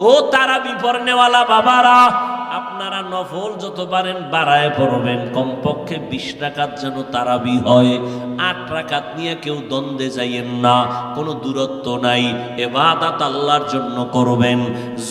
ও তারা বিপর্নেওয়ালা বাবারা আপনারা নফল যত পারেন বাড়ায় পড়বেন। কমপক্ষে বিশ টাকাত যেন তারাবি হয়, আট টাকাত নিয়ে কেউ দ্বন্দ্বে যাইয়েন না, কোনো দূরত্ব নাই। এবাদাত আল্লাহর জন্য করবেন।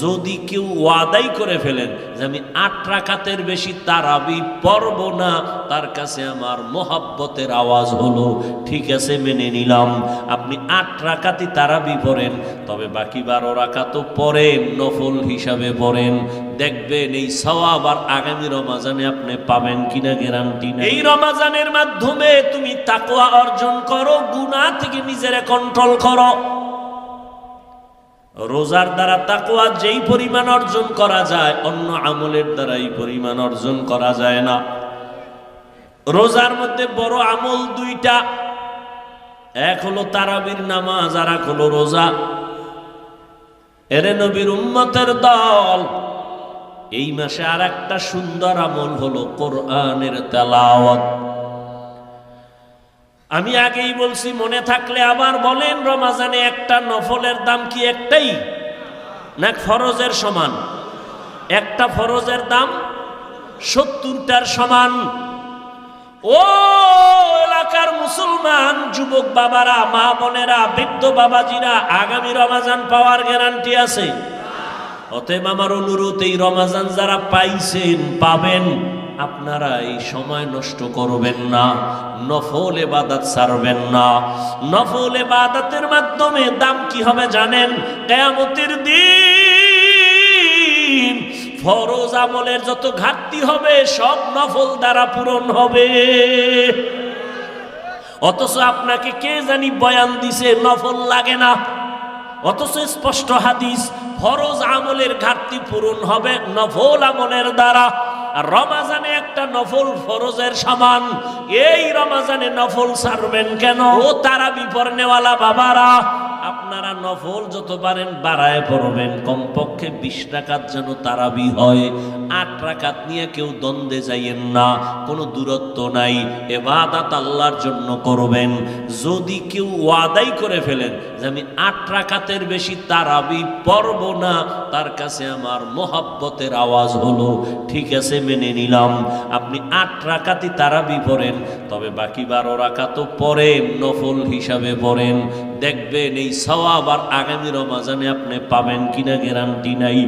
যদি কেউ ওয়াদাই করে ফেলেন যে আমি আট টাকাতের বেশি তারাবি পড়ব না, তার কাছে আমার মোহাব্বতের আওয়াজ হলো, ঠিক আছে, মেনে নিলাম। আপনি আট রাকাতই তারাবি পড়েন, তবে বাকি বারো রাকাতও পড়েন, নফল হিসাবে পড়েন। দেখবেন এই সওয়াব আর আগামী রমাজানে আপনি পাবেন কিনা গ্যারান্টি এই রমাজানের মাধ্যমে তুমি তাকওয়া অর্জন করো, গুনাহ থেকে নিজেরে কন্ট্রোল করো। রোজার দ্বারা তাকওয়া যেই পরিমাণ অর্জন করা যায়, অন্য আমলের দ্বারা এই পরিমাণ অর্জন করা যায় না। রোজার মধ্যে বড় আমল দুইটা, এক হলো তারাবির নামাজ আর এক হলো রোজা। এরে নবীর উম্মতের দল এই মাসে আর একটা সুন্দর আমল হলো কোরআনের তেলাওয়াত। আমি আগেই বলছি, মনে থাকলে আবার বলেন, রমাজানে একটা নফলের দাম কি একটাই? না ফরজের সমান। একটা ফরজের দাম সত্তরটার সমান। ও এলাকার মুসলমান, যুবক বাবারা, মা বোনেরা, বৃদ্ধ বাবাজিরা, আগামী রমাজান পাওয়ার গ্যারান্টি আছে। অতএব আমার অনুরোধ, এই রমাজান যারা পাইছেন, পাবেন। আপনারা এই সময় নষ্ট করবেন না, নফল এবাদাত ছাড়বেন না। নফল এবাদাতের মাধ্যমে দাম কি হবে জানেন? কেয়ামতের দিন ফরজ আমলের যত ঘাটতি হবে, সব নফল দ্বারা পূরণ হবে। অথচ আপনাকে কে জানি বয়ান দিছে, নফল লাগে না। অথচ স্পষ্ট হাদিস ফরজ আমলের ঘাটতি পূরণ হবে নফল আমলের দ্বারা। আর রমাজানে একটা নফল ফরজের সমান। এই রমাজানে নফল সারবেন কেন? ও তারা বিপর্নেওয়ালা বাবারা আপনারা নফল যত পারেন বাড়ায় পড়বেন। কমপক্ষে বিশ টাকাত যেন তারাবি হয়। আট টাকাত নিয়ে কেউ দ্বন্দ্বে যাইয়েন না, কোনো দূরত্ব নাই। এবাদাত আল্লাহর জন্য করবেন। যদি কেউ ওয়াদাই করে ফেলেন যে আমি আট টাকাতের বেশি তারাবি পড়ব না, তার কাছে আমার মোহাব্বতের আওয়াজ হলো, ঠিক আছে, মেনে নিলাম। আপনি আট রাকাতই তারাবি পড়েন, তবে বাকি বারো রাকাতও পড়েন, নফল হিসাবে পড়েন। দেখবেন এই সওয়াব আর আগামী রমাজানে আপনি পাবেন কিনা গ্যারান্টি নাই।